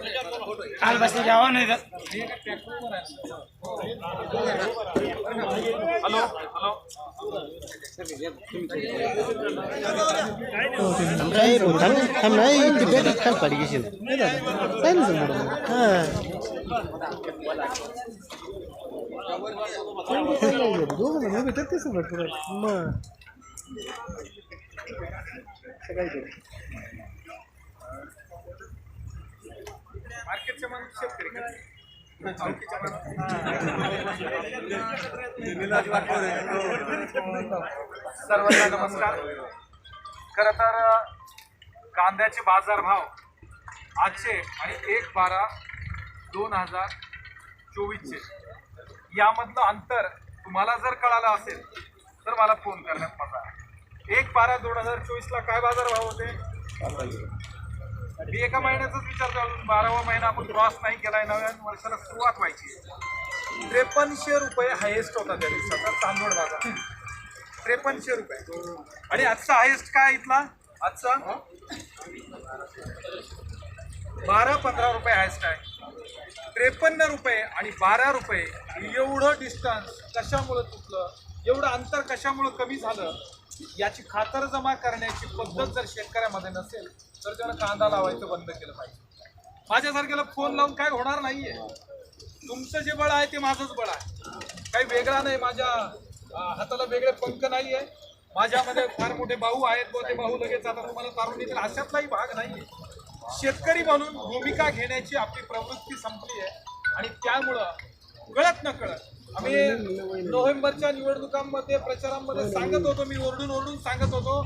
काल बसले जेव्हा नाही तर हॅलो हॅलो मार्केटच्या मग शेतकरी सर्वांना नमस्कार. खर तर कांद्याचे बाजारभाव आजचे आणि एक बारा दोन हजार चोवीसचे. यामधलं अंतर तुम्हाला जर कळालं असेल तर मला फोन करण्यात मजा एक बारा दोन हजार चोवीसला काय बाजारभाव होते? मी एका महिन्याचाच विचार करून बारावा महिना आपण क्रॉस नाही केलाय नव्या वर्षाला सुरुवात व्हायची त्रेपन्नशे रुपये हायेस्ट होता त्या दिवसाचा चांदोड बाजार. त्रेपन्नशे रुपये. आणि आजचा हायेस्ट काय इथला? आजचा? बारा पंधरा रुपये हायेस्ट आहे. त्रेपन्न रुपये आणि बारा रुपये एवढं डिस्टन्स कशामुळं तुटलं? एवढं अंतर कशामुळं कमी झालं? याची खातर जमा करण्याची पद्धत जर शेतकऱ्यामध्ये नसेल तर त्याला कांदा लावायचं बंद केलं पाहिजे. माझ्यासारख्याला फोन लावून काय होणार नाहीये. तुमचं जे बळ आहे ते माझंच बळ आहे. काही वेगळा नाही माझ्या हाताला वेगळे पंख नाहीये. माझ्यामध्ये फार मोठे भाऊ आहेत व ते भाऊ लगेच आता तुम्हाला तारून येतील. अशातलाही भाग नाहीये. शेतकरी म्हणून भूमिका घेण्याची आपली प्रवृत्ती संपली आहे आणि त्यामुळं कळत न कळत आम्ही नोव्हेंबरच्या निवडणुकांमध्ये प्रचारांमध्ये सांगत होतो मी ओरडून ओरडून सांगत होतो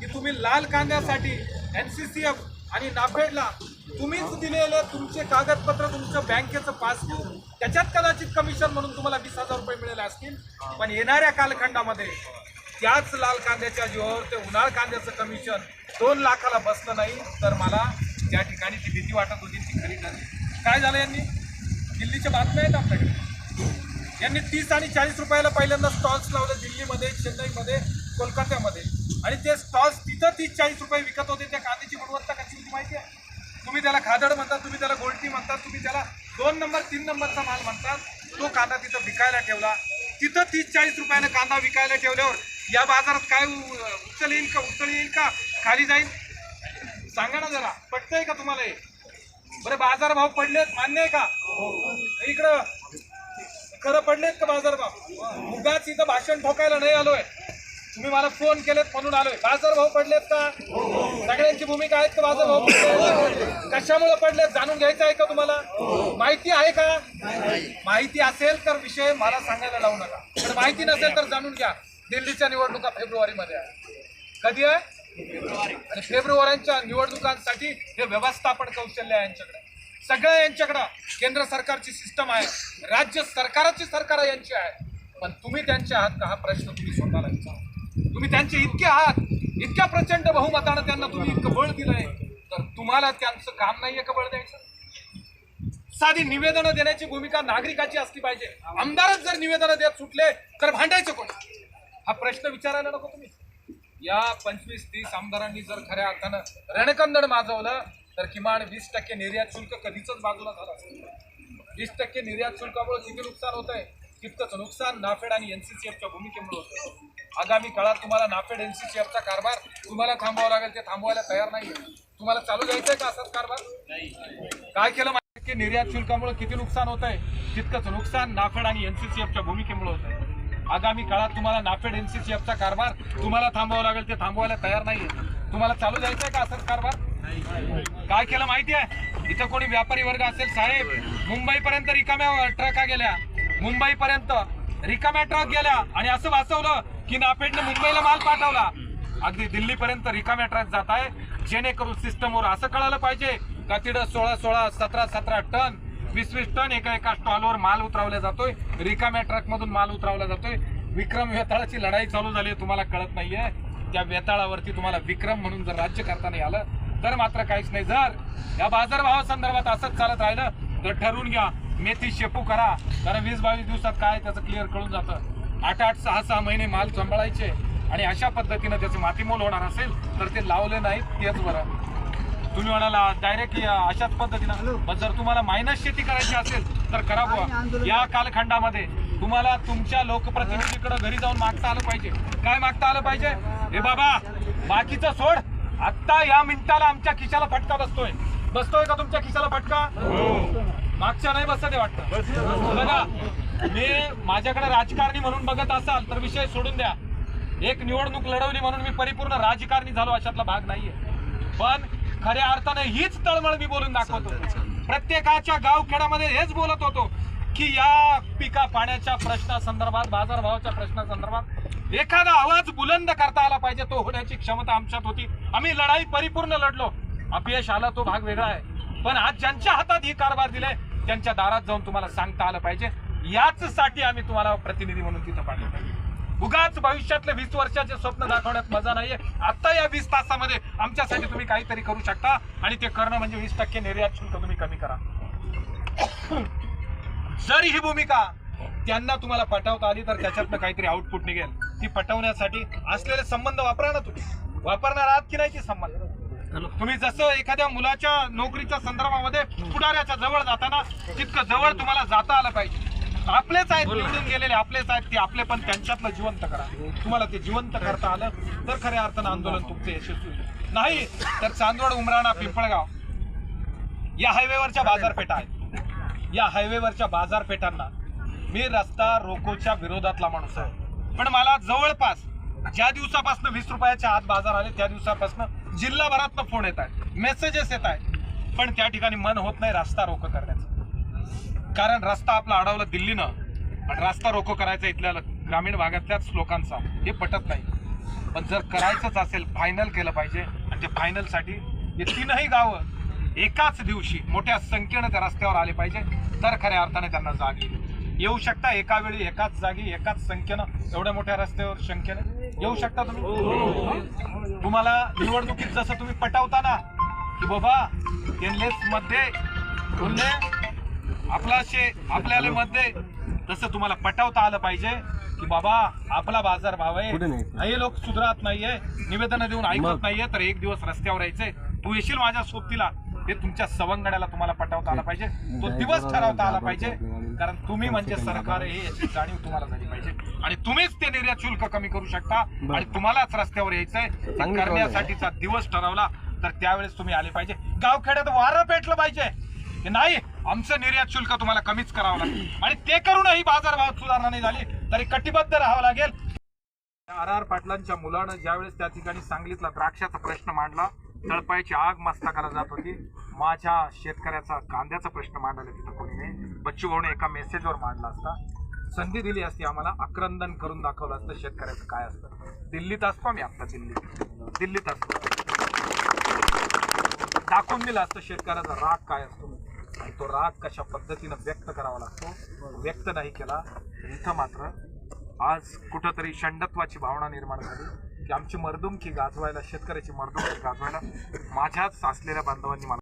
की तुम्ही लाल कांद्यासाठी एन सी सी एफ आणि नाफेडला तुम्हीच दिलेले तुमचे कागदपत्र तुमचं बँकेचं पासबुक त्याच्यात कदाचित कमिशन म्हणून तुम्हाला वीस हजार रुपये मिळाले असतील. पण येणाऱ्या कालखंडामध्ये त्याच लाल कांद्याच्या जीवावर ते उन्हाळ कांद्याचं कमिशन दोन लाखाला बसलं नाही तर मला त्या ठिकाणी ती भीती वाटत होती ती खरी ठरली. काय झालं यांनी? दिल्लीच्या बातम्या आहेत आपल्याकडे. यांनी तीस आणि चाळीस रुपयाला पहिल्यांदा स्टॉल्स लावले दिल्लीमध्ये चेन्नईमध्ये कोलकात्यामध्ये. आणि ते स्टॉल्स तिथं तीस चाळीस रुपये विकत होते. त्या कांद्याची गुणवत्ता कशी होती माहिती आहे? तुम्ही त्याला खादड म्हणतात तुम्ही त्याला गोल्टी म्हणतात तुम्ही त्याला दोन नंबर तीन नंबरचा माल म्हणतात. तो कांदा तिथं विकायला ठेवला. तिथं तीस चाळीस रुपयानं कांदा विकायला ठेवल्यावर या बाजारात काय उचल येईल का उचल येईल का खाली जाईल? सांगा ना जरा. पटतंय का तुम्हाला हे? बरं बाजारभाव पडलेत मान्य आहे का? इकडं खरं पडलेत का बाजारभाव उगाच इथं भाषण ठोकायला नाही आलोय. तुम्ही मला फोन केलेत म्हणून आलोय. बाजारभाव पडलेत का? सगळ्यांची भूमिका आहेत का बाजारभाव पडलेत? कशामुळे पडलेत? जाणून घ्यायचं आहे का तुम्हाला? माहिती आहे का? माहिती असेल तर विषय मला सांगायला लावू नका. पण माहिती नसेल तर जाणून घ्या. दिल्लीच्या निवडणुका फेब्रुवारीमध्ये आहे कधी आहे? आणि फेब्रुवारीच्या निवडणुकांसाठी हे व्यवस्थापन कौशल्य आहे यांच्याकडे. सगळं यांच्याकडं केंद्र सरकारची सिस्टम आहे राज्य सरकाराची सरकार यांची आहे. पण तुम्ही त्यांच्या आहात का हा प्रश्न तुम्ही स्वतःला विचारा. तुम्ही त्यांचे इतके आहात इतक्या प्रचंड बहुमतानं त्यांना तुम्ही इतकं बळ दिलंय तर तुम्हाला त्यांचं काम नाहीये का बळ द्यायचं? साधी निवेदनं देण्याची भूमिका नागरिकाची असली पाहिजे. आमदारच जर निवेदनं देत सुटले तर भांडायचं कोण हा प्रश्न विचारायला नको तुम्ही. या पंचवीस तीस आमदारांनी जर खऱ्या अर्थानं रणकंदड माजवलं तर किमान वीस टक्के निर्यात शुल्क कधीच बाजूला झालं असतं. वीस टक्के निर्यात शुल्कामुळे किती नुकसान होत आहे तितकंच नुकसान नाफेड आणि एन सी सी एफच्या भूमिकेमुळे होतं आगामी काळात तुम्हाला नाफेड एन सी सी एफचा कारभार तुम्हाला थांबवावा लागेल ते थांबवायला तयार नाही तुम्हाला चालू द्यायचंय का असाच कारभार? काय केलं माहिती की निर्यात शुल्कामुळे किती नुकसान होत आहे तितकंच नुकसान नाफेड आणि एन सी सी एफच्या भूमिकेमुळे होत आहे आगामी काळात तुम्हाला नाफेड एन सी सी एफचा कारभार तुम्हाला थांबवावा लागेल ते थांबवायला तयार नाही तुम्हाला चालू द्यायचंय का असाच कारभार? काय केलं माहिती आहे इथं कोणी व्यापारी वर्ग असेल साहेब मुंबईपर्यंत रिकाम्या ट्रका गेल्या. मुंबईपर्यंत रिकाम्या ट्रक गेल्या. आणि असं वाचवलं की नापेडने मुंबईला माल पाठवला. अगदी दिल्लीपर्यंत रिकाम्या ट्रक जात आहे. जेणेकरून सिस्टमवर असं कळालं पाहिजे का तिथं सोळा सोळा सतरा सतरा टन वीस वीस टन एका एका स्टॉलवर माल उतरवला जातोय. रिकाम्या ट्रक मधून माल उतरवला जातोय. विक्रम वेताळाची लढाई चालू झाली आहे, तुम्हाला कळत नाहीये. त्या वेताळावरती तुम्हाला विक्रम म्हणून जर राज्य करता नाही आलं तर मात्र काहीच नाही. जर या बाजारभावासंदर्भात असंच चालत राहिलं तर ठरवून घ्या. मेथी शेपू करा. कारण वीस बावीस दिवसात काय त्याचं क्लिअर कळून जातं. आठ आठ सहा सहा महिने माल सांभाळायचे आणि अशा पद्धतीनं त्याचे मातीमोल होणार असेल तर ते लावले नाहीत तेच बरं. तुम्ही म्हणाला डायरेक्ट अशाच पद्धतीनं पण जर तुम्हाला मायनस शेती करायची असेल तर करा बुवा. या कालखंडामध्ये तुम्हाला तुमच्या लोकप्रतिनिधीकडे घरी जाऊन मागता आलं पाहिजे. काय मागता आलं पाहिजे? हे बाबा बाकीचं सोड. आत्ता या मिनिटाला आमच्या खिशाला फटका बसतोय. बसतोय का तुमच्या खिशाला फटका? मागच्या नाही बसत आहे वाटतं. बघा मी माझ्याकडे राजकारणी म्हणून बघत असाल तर विषय सोडून द्या. एक निवडणूक लढवली म्हणून मी परिपूर्ण राजकारणी झालो अशातला भाग नाहीये. पण खऱ्या अर्थाने हीच तळमळ मी बोलून दाखवतो. प्रत्येकाच्या गावखेड्यामध्ये हेच बोलत होतो. की या पिका पाण्याच्या प्रश्नासंदर्भात बाजारभावाच्या प्रश्नासंदर्भात एखादा आवाज बुलंद करता आला पाहिजे तो होण्याची क्षमता आमच्यात होती. आम्ही लढाई परिपूर्ण लढलो. अपयश आला तो भाग वेगळा आहे. पण आज ज्यांच्या हातात ही कारभार दिलाय त्यांच्या दारात जाऊन तुम्हाला सांगता आलं पाहिजे. याच साठी आम्ही तुम्हाला प्रतिनिधी म्हणून तिथं पाठवतो उगाच भविष्यातले वीस वर्षाचे स्वप्न दाखवण्यात मजा नाहीये. आता या वीस तासामध्ये आमच्यासाठी तुम्ही काहीतरी करू शकता आणि ते करणं म्हणजे वीस टक्के निर्यात शुल्क तुम्ही कमी करा. जर ही भूमिका त्यांना तुम्हाला पटवता आली तर त्याच्यातनं काहीतरी आउटपुट निघेल. ती पटवण्यासाठी असलेले संबंध वापरा ना तुम्ही. वापरणार आहात की नाही ते संबंध? तुम्ही जसं एखाद्या मुलाच्या नोकरीच्या संदर्भामध्ये पुढाऱ्याच्या जवळ जाताना तितकं जवळ तुम्हाला जाता आलं पाहिजे. आपलेच आहेत निवडून गेलेले आपलेच आहेत ते आपले पण त्यांच्यातलं जिवंत करा. तुम्हाला ते जिवंत करता आलं तर खऱ्या अर्थानं आंदोलन तुमचे यशस्वी. नाही तर चांदवड उमराणा पिंपळगाव या हायवेवरच्या बाजारपेठा आहेत. या हायवेवरच्या बाजारपेठांना मी रस्ता रोकोच्या विरोधातला माणूस आहे. पण मला जवळपास ज्या दिवसापासून वीस रुपयाच्या आत बाजार आले त्या दिवसापासून जिल्हाभरातनं फोन येत आहेत मेसेजेस येत आहेत. पण त्या ठिकाणी मन होत नाही रस्ता रोको करण्याचं. कारण रस्ता आपला अडवला दिल्लीनं आणि रस्ता रोको करायचा इथल्या ग्रामीण भागातल्याच लोकांचा हे पटत नाही. पण जर करायचंच असेल फायनल केलं पाहिजे आणि ते फायनलसाठी हे तीनही गावं एकाच दिवशी मोठ्या संख्येनं त्या रस्त्यावर आले पाहिजे. तर खऱ्या अर्थाने त्यांना जाग येईल. येऊ शकता एका वेळी एकाच जागी एकाच संख्येनं एवढ्या मोठ्या रस्त्यावर संख्येनं. येऊ शकता तुम्ही? तुम्हाला निवडणुकीत जसं तुम्ही पटवता ना की बाबा एनलेस मध्ये बोलले आपला शे आपल्याला मध्ये तसं तुम्हाला पटवता आलं पाहिजे की बाबा आपला बाजार भाव आहे? हे लोक सुधारत नाहीये निवेदन देऊन ऐकत नाहीये तर एक दिवस रस्त्यावर यायचंय. तू येशील माझ्या सोबतीला? हे तुमच्या सवंगड्याला तुम्हाला पटवता आला पाहिजे. तो दिवस ठरवता आला पाहिजे. कारण तुम्ही म्हणजे सरकार हे याची जाणीव तुम्हाला झाली पाहिजे. आणि तुम्हीच ते निर्यात शुल्क कमी करू शकता. आणि तुम्हालाच रस्त्यावर यायचंय. ते करण्यासाठीचा दिवस ठरवला तर त्यावेळेस तुम्ही आले पाहिजे. गावखेड्यात वारं पेटलं पाहिजे. नाही आमचं निर्यात शुल्क तुम्हाला कमीच करावं लागेल. आणि ते करूनही बाजारभावात सुधारणा नाही झाली तरी कटिबद्ध राहावं लागेल. आर आर पाटलांच्या मुलानं ज्यावेळेस त्या ठिकाणी सांगलीतला द्राक्षाचा प्रश्न मांडला तळपायची आग मस्तकाला जात होती. माझ्या शेतकऱ्याचा कांद्याचा प्रश्न मांडला तिथं कोणी नाही. बच्चू भाऊने एका मेसेजवर मांडला असता. संधी दिली असती आम्हाला. आक्रंदन करून दाखवलं असतं शेतकऱ्याचं काय असतं. दिल्लीत असतो मी आता दिल्लीत. दिल्लीत असतो. दाखवून दिलं असतं शेतकऱ्याचा राग काय असतो. आणि तो राग कशा पद्धतीनं व्यक्त करावा लागतो व्यक्त नाही केला. इथं मात्र आज कुठंतरी षंडत्वाची भावना निर्माण झाली. की आमची मर्दुमकी गाजवायला शेतकऱ्याची मर्दुमकी गाजवायला माझ्याच असलेल्या बांधवांनी मला